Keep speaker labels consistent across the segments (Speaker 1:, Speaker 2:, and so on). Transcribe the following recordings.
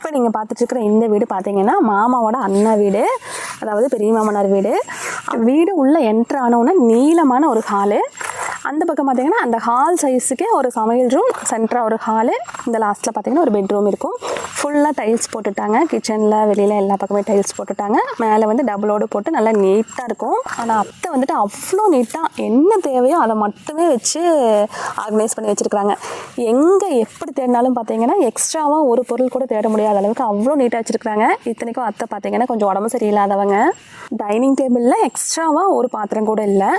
Speaker 1: இப்போ நீங்கள் பார்த்துட்டு இருக்கிற இந்த வீடு பார்த்தீங்கன்னா மாமாவோட அண்ணா வீடு அதாவது பெரிய மாமனார் வீடு. வீடு உள்ளே என்ட்ரு ஆனவுடனே நீளமான ஒரு ஹாலு அந்த பக்கம் பார்த்தீங்கன்னா அந்த ஹால் சைஸுக்கே ஒரு சமையல் ரூம் சென்டராக ஒரு ஹாலு இந்த லாஸ்ட்டில் பார்த்தீங்கன்னா ஒரு பெட்ரூம் இருக்கும். ஃபுல்லாக டைல்ஸ் போட்டுட்டாங்க. கிச்சனில் வெளியில் எல்லா பக்கமே டைல்ஸ் போட்டுட்டாங்க. மேலே வந்து டபுளோடு போட்டு நல்லா நீட்டாக இருக்கும். ஆனால் அத்தை வந்துட்டு அவ்வளோ நீட்டாக என்ன தேவையோ அதை மட்டுமே வச்சு ஆர்கனைஸ் பண்ணி வச்சுருக்காங்க எங்கே எப்படி தேடினாலும் பார்த்தீங்கன்னா எக்ஸ்ட்ராவாக ஒரு பொருள் கூட தேட முடியாத அளவுக்கு அவ்வளோ நீட்டாக வச்சுருக்காங்க இத்தனைக்கும் அத்தை பார்த்தீங்கன்னா கொஞ்சம் உடம்பு சரியில்லாதவங்க. டைனிங் டேபிளில் எக்ஸ்ட்ராவாக ஒரு பாத்திரம் கூட இல்லை.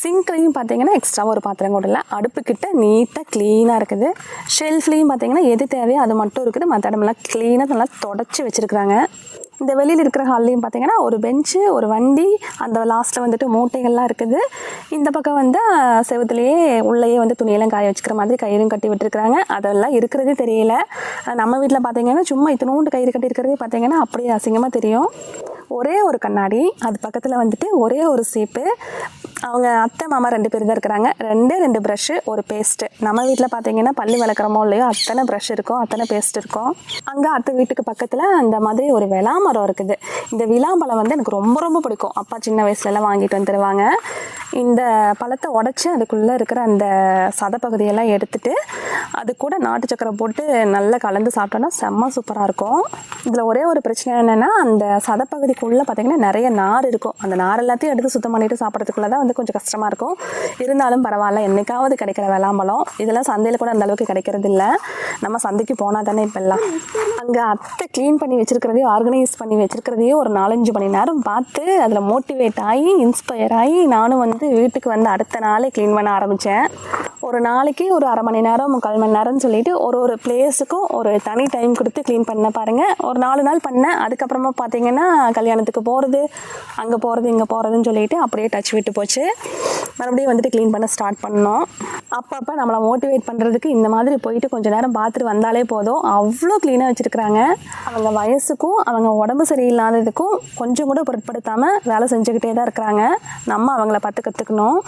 Speaker 1: சிங்க்லையும் பார்த்தீங்கன்னா எக்ஸ்ட்ரா ஒரு பாத்திரம் கூட இல்லை. அடுப்புக்கிட்ட நீட்டாக க்ளீனாக இருக்குது. ஷெல்ஃப்லேயும் பார்த்தீங்கன்னா எது தேவையோ அது மட்டும் இருக்குது. மற்ற இடமெல்லாம் க்ளீனாக நல்லா தொடச்சி வச்சுருக்குறாங்க. இந்த வெளியில் இருக்கிற ஹால்லையும் பார்த்தீங்கன்னா ஒரு பெஞ்சு ஒரு வண்டி அந்த லாஸ்ட்டில் வந்துட்டு மூட்டைகள்லாம் இருக்குது. இந்த பக்கம் வந்து செவத்துலேயே உள்ளேயே வந்து துணியெல்லாம் காய வச்சுக்கிற மாதிரி கயிறும் கட்டி விட்டுருக்குறாங்க. அதெல்லாம் இருக்கிறதே தெரியல. நம்ம வீட்டில் பார்த்தீங்கன்னா சும்மா இத்தினோண்டு கயிறு கட்டி இருக்கிறதே பார்த்தீங்கன்னா அப்படியே அசிங்கமாக தெரியும். ஒரே ஒரு கண்ணாடி அது பக்கத்தில் வந்துட்டு ஒரே ஒரு சீப்பு அவங்க அத்தை மாமா ரெண்டு பேர் தான் இருக்கிறாங்க. ரெண்டே ரெண்டு ப்ரஷ்ஷு ஒரு பேஸ்ட்டு நம்ம வீட்டில் பார்த்தீங்கன்னா பல்லு வளர்க்குறமோ இல்லையோ அத்தனை ப்ரஷ் இருக்கும் அத்தனை பேஸ்ட் இருக்கும். அங்கே அத்தை வீட்டுக்கு பக்கத்தில் அந்த மாதிரி ஒரு விளாமரம் இருக்குது. இந்த விளாம்பழம் வந்து எனக்கு ரொம்ப ரொம்ப பிடிக்கும். அப்பா சின்ன வயசுலலாம் வாங்கிட்டு வந்துடுவாங்க இந்த பழத்தை உடச்சி அதுக்குள்ளே இருக்கிற அந்த சதப்பகுதியெல்லாம் எடுத்துட்டு அது கூட நாட்டு சக்கரை போட்டு நல்லா கலந்து சாப்பிட்டோன்னா செம்ம சூப்பராக இருக்கும். இதில் ஒரே ஒரு பிரச்சனை என்னென்னா அந்த சதப்பகுதிக்குள்ளே பார்த்தீங்கன்னா நிறைய நார் இருக்கும். அந்த நார் எல்லாத்தையும் எடுத்து சுத்தம் பண்ணிட்டு சாப்பிட்றதுக்குள்ளே தான் வந்து கொஞ்சம் கஷ்டமாக இருக்கும். இருந்தாலும் பரவாயில்ல என்னைக்காவது கிடைக்கிற விளாம்பழம். இதெல்லாம் சந்தையில் கூட அந்தளவுக்கு கிடைக்கிறது இல்லை. நம்ம சந்தைக்கு போனால் தானே இப்போல்லாம் அங்கே அத்தை க்ளீன் பண்ணி வச்சுருக்கிறதையும் ஆர்கனைஸ் பண்ணி வச்சுருக்கிறதையும் ஒரு நாலஞ்சு மணி நேரம் பார்த்து அதில் மோட்டிவேட் ஆகி இன்ஸ்பயர் ஆகி நானும் வந்து வீட்டுக்கு வந்து அடுத்த நாளே க்ளீன் பண்ண ஆரம்பித்தேன் ஒரு நாளைக்கு ஒரு அரை மணி நேரம் முக்கால் மணி நேரம்னு சொல்லிட்டு ஒரு ஒரு பிளேஸுக்கும் ஒரு தனி டைம் கொடுத்து க்ளீன் பண்ண பாருங்கள் ஒரு நாலு நாள் பண்ணேன் அதுக்கப்புறமா பார்த்தீங்கன்னா கல்யாணத்துக்கு போகிறது அங்கே போகிறது இங்கே போகிறதுன்னு சொல்லிட்டு அப்படியே டச் விட்டு போச்சு. மறுபடியும் வந்துட்டு க்ளீன் பண்ண ஸ்டார்ட் பண்ணோம். அப்பப்போ நம்மளை மோட்டிவேட் பண்ணுறதுக்கு இந்த மாதிரி போயிட்டு கொஞ்சம் நேரம் பார்த்துட்டு வந்தாலே போதும். அவ்வளோ க்ளீனாக வச்சுருக்குறாங்க. அவங்க வயசுக்கும் அவங்க உடம்பு சரியில்லாததுக்கும் கொஞ்சம் கூட பொருட்படுத்தாமல் வேலை செஞ்சுக்கிட்டே தான் இருக்கிறாங்க. நம்ம அவங்கள பார்த்து கற்றுக்கணும்